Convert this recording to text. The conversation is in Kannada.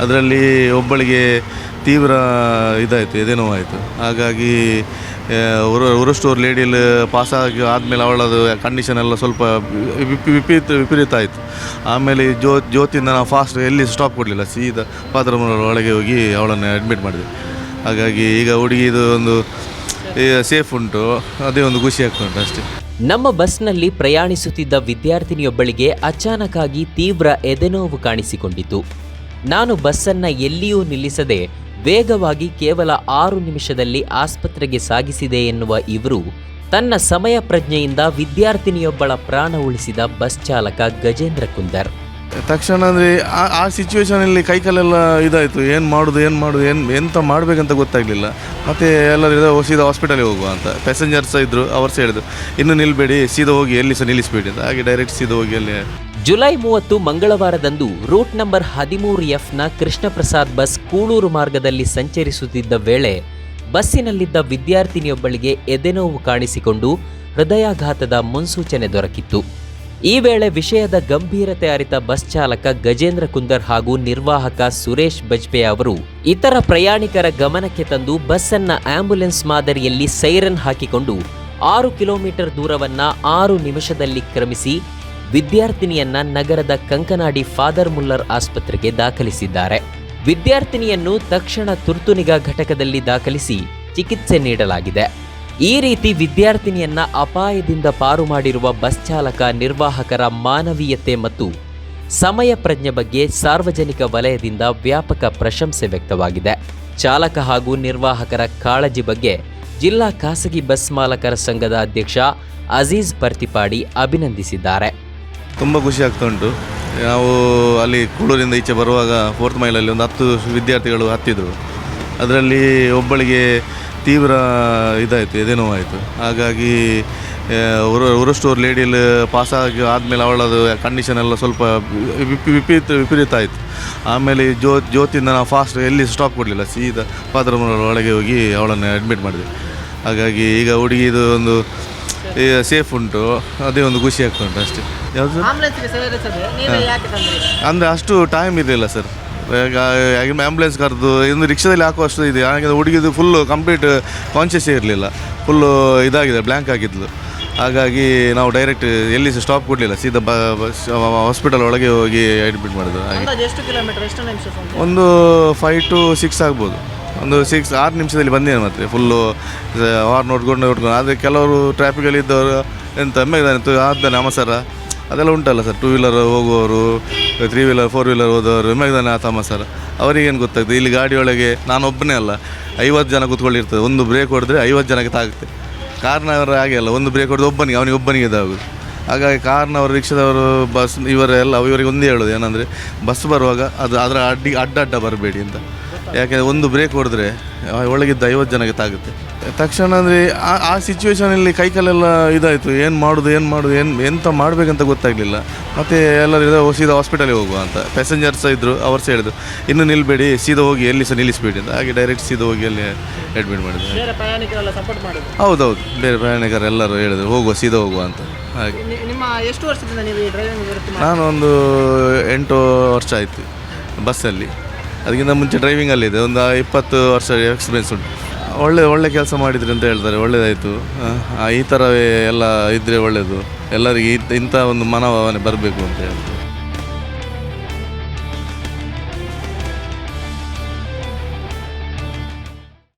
ಅದರಲ್ಲಿ ಒಬ್ಬಳಿಗೆ ತೀವ್ರ ಇದಾಯಿತು, ಎದೆ ನೋವಾಯಿತು. ಹಾಗಾಗಿ ಉರ ಸ್ಟೋರ್ ಲೇಡಿಯಲ್ಲಿ ಪಾಸ್ ಆಗಿ ಆದಮೇಲೆ ಅವಳದು ಕಂಡೀಷನ್ ಎಲ್ಲ ಸ್ವಲ್ಪ ವಿಪ- ವಿಪರೀತ ವಿಪರೀತ ಆಯಿತು. ಆಮೇಲೆ ಜ್ಯೋ, ಜ್ಯೋತಿಯಿಂದ ನಾವು ಫಾಸ್ಟ್ ಎಲ್ಲಿ ಸ್ಟಾಪ್ ಕೊಡಲಿಲ್ಲ, ಸೀದಾ ಪಾತ್ರಮೂಲ ಒಳಗೆ ಹೋಗಿ ಅವಳನ್ನು ಅಡ್ಮಿಟ್ ಮಾಡಿದೆ. ಹಾಗಾಗಿ ಈಗ ಹುಡುಗಿದು ಒಂದು ಸೇಫ್ ಉಂಟು, ಅದೇ ಒಂದು ಖುಷಿ ಆಗ್ತುಂಟು ಅಷ್ಟೇ. ನಮ್ಮ ಬಸ್ನಲ್ಲಿ ಪ್ರಯಾಣಿಸುತ್ತಿದ್ದ ವಿದ್ಯಾರ್ಥಿನಿಯೊಬ್ಬಳಿಗೆ ಅಚಾನಕ್ಕಾಗಿ ತೀವ್ರ ಎದೆನೋವು ಕಾಣಿಸಿಕೊಂಡಿತು ನಾನು ಬಸ್ಸನ್ನು ಎಲ್ಲಿಯೂ ನಿಲ್ಲಿಸದೆ ವೇಗವಾಗಿ ಕೇವಲ ಆರು ನಿಮಿಷದಲ್ಲಿ ಆಸ್ಪತ್ರೆಗೆ ಸಾಗಿಸಿದೆ ಎನ್ನುವ ಇವರು ತನ್ನ ಸಮಯ ಪ್ರಜ್ಞೆಯಿಂದ ವಿದ್ಯಾರ್ಥಿನಿಯೊಬ್ಬಳ ಪ್ರಾಣ ಉಳಿಸಿದ ಬಸ್ ಚಾಲಕ ಗಜೇಂದ್ರ ಕುಂದರ್. ತಕ್ಷಣ ಅಂದರೆ ಆ ಆ ಸಿಚುವೇಶನಲ್ಲಿ ಕೈಕಾಲೆಲ್ಲ ಇದಾಯಿತು. ಏನು ಮಾಡೋದು ಏನು ಮಾಡೋದು, ಏನು ಎಂತ ಮಾಡಬೇಕಂತ ಗೊತ್ತಾಗಲಿಲ್ಲ. ಮತ್ತು ಎಲ್ಲರೂ ಸೀದಾ ಹಾಸ್ಪಿಟಲಿಗೆ ಹೋಗುವ ಅಂತ. ಪ್ಯಾಸೆಂಜರ್ಸ್ ಇದ್ದರು ಅವರು ಸಹ ಇನ್ನು ನಿಲ್ಲಬೇಡಿ ಸೀದಾ ಹೋಗಿ ಎಲ್ಲಿ ಸಹ ನಿಲ್ಲಿಸಬೇಡಿ ಅಂತ. ಹಾಗೆ ಡೈರೆಕ್ಟ್ ಸೀದಾ ಹೋಗಿ ಅಲ್ಲಿ ಜುಲೈ ಮೂವತ್ತು ಮಂಗಳವಾರದಂದು ರೂಟ್ ನಂಬರ್ ಹದಿಮೂರು ಎಫ್ನ ಕೃಷ್ಣಪ್ರಸಾದ್ ಬಸ್ ಕೂಳೂರು ಮಾರ್ಗದಲ್ಲಿ ಸಂಚರಿಸುತ್ತಿದ್ದ ವೇಳೆ ಬಸ್ಸಿನಲ್ಲಿದ್ದ ವಿದ್ಯಾರ್ಥಿನಿಯೊಬ್ಬಳಿಗೆ ಎದೆನೋವು ಕಾಣಿಸಿಕೊಂಡು ಹೃದಯಾಘಾತದ ಮುನ್ಸೂಚನೆ ದೊರಕಿತ್ತು. ಈ ವೇಳೆ ವಿಷಯದ ಗಂಭೀರತೆ ಅರಿತ ಬಸ್ ಚಾಲಕ ಗಜೇಂದ್ರ ಕುಂದರ್ ಹಾಗೂ ನಿರ್ವಾಹಕ ಸುರೇಶ್ ಬಜ್ಪೆ ಅವರು ಇತರ ಪ್ರಯಾಣಿಕರ ಗಮನಕ್ಕೆ ತಂದು ಬಸ್ಸನ್ನ ಆಂಬ್ಯುಲೆನ್ಸ್ ಮಾದರಿಯಲ್ಲಿ ಸೈರನ್ ಹಾಕಿಕೊಂಡು ಆರು ಕಿಲೋಮೀಟರ್ ದೂರವನ್ನ ಆರು ನಿಮಿಷದಲ್ಲಿ ಕ್ರಮಿಸಿ ವಿದ್ಯಾರ್ಥಿನಿಯನ್ನ ನಗರದ ಕಂಕನಾಡಿ ಫಾದರ್ ಮುಲ್ಲರ್ ಆಸ್ಪತ್ರೆಗೆ ದಾಖಲಿಸಿದ್ದಾರೆ. ವಿದ್ಯಾರ್ಥಿನಿಯನ್ನು ತಕ್ಷಣ ತುರ್ತು ನಿಗಾ ಘಟಕದಲ್ಲಿ ದಾಖಲಿಸಿ ಚಿಕಿತ್ಸೆ ನೀಡಲಾಗಿದೆ. ಈ ರೀತಿ ವಿದ್ಯಾರ್ಥಿನಿಯನ್ನ ಅಪಾಯದಿಂದ ಪಾರು ಮಾಡಿರುವ ಬಸ್ ಚಾಲಕ, ನಿರ್ವಾಹಕರ ಮಾನವೀಯತೆ ಮತ್ತು ಸಮಯ ಪ್ರಜ್ಞೆ ಬಗ್ಗೆ ಸಾರ್ವಜನಿಕ ವಲಯದಿಂದ ವ್ಯಾಪಕ ಪ್ರಶಂಸೆ ವ್ಯಕ್ತವಾಗಿದೆ. ಚಾಲಕ ಹಾಗೂ ನಿರ್ವಾಹಕರ ಕಾಳಜಿ ಬಗ್ಗೆ ಜಿಲ್ಲಾ ಖಾಸಗಿ ಬಸ್ ಮಾಲಕರ ಸಂಘದ ಅಧ್ಯಕ್ಷ ಅಜೀಜ್ ಪರ್ತಿಪಾಡಿ ಅಭಿನಂದಿಸಿದ್ದಾರೆ. ತುಂಬ ಖುಷಿ ಆಗ್ತಾ ಉಂಟು. ನಾವು ಅಲ್ಲಿ ಕೂಳೂರಿಂದ ಈಚೆ ಬರುವಾಗ ಫೋರ್ತ್ ಮೈಲಲ್ಲಿ ಒಂದು ಹತ್ತು ವಿದ್ಯಾರ್ಥಿಗಳು ಹತ್ತಿದ್ರು. ಅದರಲ್ಲಿ ಒಬ್ಬಳಿಗೆ ತೀವ್ರ ಇದಾಯಿತು ಎದೆ ನೋವಾಯಿತು ಹಾಗಾಗಿ ಉರ ಉರ ಸ್ಟೋರ್ ಲೇಡಿಯಲ್ಲಿ ಪಾಸ್ ಆಗಿ ಆದಮೇಲೆ ಅವಳದು ಕಂಡೀಷನ್ ಎಲ್ಲ ಸ್ವಲ್ಪ ವಿಪ- ವಿಪರೀತ ವಿಪರೀತ ಆಯಿತು. ಆಮೇಲೆ ಜೋ ಜ್ಯೋತಿಯಿಂದ ನಾವು ಫಾಸ್ಟ್ ಎಲ್ಲಿ ಸ್ಟಾಪ್ ಕೊಡಲಿಲ್ಲ, ಸೀದಾ ಪಾತ್ರಮೂಲ ಒಳಗೆ ಹೋಗಿ ಅವಳನ್ನು ಅಡ್ಮಿಟ್ ಮಾಡಿದೆ. ಹಾಗಾಗಿ ಈಗ ಹುಡುಗಿದು ಒಂದು ಸೇಫ್ ಉಂಟು. ಅದೇ ಒಂದು ಖುಷಿ ಆಗ್ತಾ ಉಂಟು ಅಷ್ಟೇ. ಯಾವುದು ಅಂದರೆ ಅಷ್ಟು ಟೈಮ್ ಇರಲಿಲ್ಲ ಸರ್. ಈಗ ಆ್ಯಂಬುಲೆನ್ಸ್ ಕರೆದು ಇನ್ನು ರಿಕ್ಷಾದಲ್ಲಿ ಹಾಕುವಷ್ಟು ಇದೆ ಹಾಗೆ ಹುಡುಗಿದು ಫುಲ್ಲು ಕಂಪ್ಲೀಟ್ ಕಾನ್ಷಿಯಸ್ಸೇ ಇರಲಿಲ್ಲ. ಫುಲ್ಲು ಇದಾಗಿದೆ ಬ್ಲ್ಯಾಂಕ್ ಆಗಿದ್ಲು. ಹಾಗಾಗಿ ನಾವು ಡೈರೆಕ್ಟ್ ಎಲ್ಲಿ ಸಹ ಸ್ಟಾಪ್ ಕೊಡಲಿಲ್ಲ. ಸೀದಾ ಬ ಹಾಸ್ಪಿಟಲ್ ಒಳಗೆ ಹೋಗಿ ಅಡ್ಮಿಟ್ ಮಾಡಿದ್ರು. ಹಾಗೆ. ಒಂದು ಫೈವ್ ಟು ಸಿಕ್ಸ್ ಆಗ್ಬೋದು. ಒಂದು ಸಿಕ್ಸ್ ಆರು ನಿಮಿಷದಲ್ಲಿ ಬಂದೇನೆ ಮತ್ತೆ ಫುಲ್ಲು ವಾರ್ ನೋಡ್ಕೊಂಡು ನೋಡ್ಕೊಂಡು ಆದರೆ ಕೆಲವರು ಟ್ರಾಫಿಕಲ್ಲಿ ಇದ್ದವರು ಎಂತ ಎಮ್ಮೆದಾನೆ ಆದ್ದಾನೆ ಸರ ಅದೆಲ್ಲ ಉಂಟಲ್ಲ ಸರ್ ಟೂ ವೀಲರ್ ಹೋಗುವವರು ತ್ರೀ ವೀಲರ್ ಫೋರ್ ವೀಲರ್ ಹೋದವರು ಎಮ್ಮೆದಾನೆ ಆತ ಸರ್ ಅವರಿಗೇನು ಗೊತ್ತಾಗ್ತದೆ? ಇಲ್ಲಿ ಗಾಡಿಯೊಳಗೆ ನಾನು ಒಬ್ಬನೇ ಅಲ್ಲ. ಐವತ್ತು ಜನ ಕೂತ್ಕೊಂಡಿರ್ತದೆ. ಒಂದು ಬ್ರೇಕ್ ಹೊಡೆದ್ರೆ ಐವತ್ತು ಜನಕ್ಕೆ ತಾಗುತ್ತೆ. ಕಾರ್ನವರ ಹಾಗೆ ಅಲ್ಲ. ಒಂದು ಬ್ರೇಕ್ ಹೊಡೆದು ಒಬ್ಬನಿಗೆ, ಅವನಿಗೆ ಒಬ್ಬನಿಗೆ ಇದಾಗೋದು. ಹಾಗಾಗಿ ಕಾರ್ನವರು, ರಿಕ್ಷಾದವರು, ಬಸ್, ಇವರೆಲ್ಲ ಇವರಿಗೆ ಒಂದೇ ಹೇಳೋದು. ಏನಂದರೆ, ಬಸ್ ಬರುವಾಗ ಅದು, ಅದರ ಅಡ್ಡಿ, ಅಡ್ಡ ಅಡ್ಡ ಬರಬೇಡಿ ಅಂತ. ಯಾಕೆಂದರೆ ಒಂದು ಬ್ರೇಕ್ ಹೊಡೆದ್ರೆ ಒಳಗಿದ್ದ ಐವತ್ತು ಜನಕ್ಕೆ ತಾಗುತ್ತೆ. ತಕ್ಷಣ ಅಂದರೆ ಆ ಆ ಸಿಚುವೇಶನಲ್ಲಿ ಕೈಕಾಲೆಲ್ಲ ಇದಾಯಿತು. ಏನು ಮಾಡೋದು ಏನು ಮಾಡೋದು ಏನು ಎಂತ ಮಾಡಬೇಕಂತ ಗೊತ್ತಾಗಲಿಲ್ಲ. ಮತ್ತು ಎಲ್ಲರೂ ಇದ್ದಾವೆ ಸೀದಾ ಹಾಸ್ಪಿಟಲಿಗೆ ಹೋಗುವ ಅಂತ. ಪ್ಯಾಸೆಂಜರ್ಸ್ ಇದ್ದರು ಅವರು ಸಹ ಹೇಳಿದ್ರು ಇನ್ನು ನಿಲ್ಲಬೇಡಿ ಸೀದಾ ಹೋಗಿ ಎಲ್ಲಿ ಸಹ ನಿಲ್ಲಿಸಬೇಡಿ ಅಂತ. ಹಾಗೆ ಡೈರೆಕ್ಟ್ ಸೀದಾ ಹೋಗಿ ಅಲ್ಲಿ ಅಡ್ಮಿಟ್ ಮಾಡಿದ್ರು. ಬೇರೆ ಪ್ರಯಾಣಿಕರೆಲ್ಲ ಸಪೋರ್ಟ್ ಮಾಡಿದ್ರು? ಹೌದೌದು. ಬೇರೆ ಪ್ರಯಾಣಿಕರು ಎಲ್ಲರೂ ಹೇಳಿದ್ರು ಹೋಗುವ ಸೀದಾ ಹೋಗುವ ಅಂತ. ಹಾಗೆ. ನಿಮ್ಮ ಎಷ್ಟು ವರ್ಷದಿಂದ ನೀವು ಡ್ರೈವಿಂಗ್ ವೃತ್ತಿ ನಾನು ಒಂದು ಎಂಟು ವರ್ಷ ಆಯಿತು ಬಸ್ಸಲ್ಲಿ. ಅದಕ್ಕಿಂತ ಮುಂಚೆ ಡ್ರೈವಿಂಗಲ್ಲಿದೆ ಒಂದು ಇಪ್ಪತ್ತು ವರ್ಷ ಎಕ್ಸ್ಪೀರಿಯನ್ಸ್ ಉಂಟು. ಒಳ್ಳೆ ಒಳ್ಳೆ ಕೆಲಸ ಮಾಡಿದ್ರಿ ಅಂತ ಹೇಳ್ತಾರೆ. ಒಳ್ಳೆಯದಾಯಿತು ಈ ಥರವೇ ಎಲ್ಲ ಇದ್ದರೆ ಒಳ್ಳೆಯದು ಎಲ್ಲರಿಗೆ ಇಂಥ- ಒಂದು ಮನೋಭಾವನೆ ಬರಬೇಕು ಅಂತ ಹೇಳ್ತಾರೆ.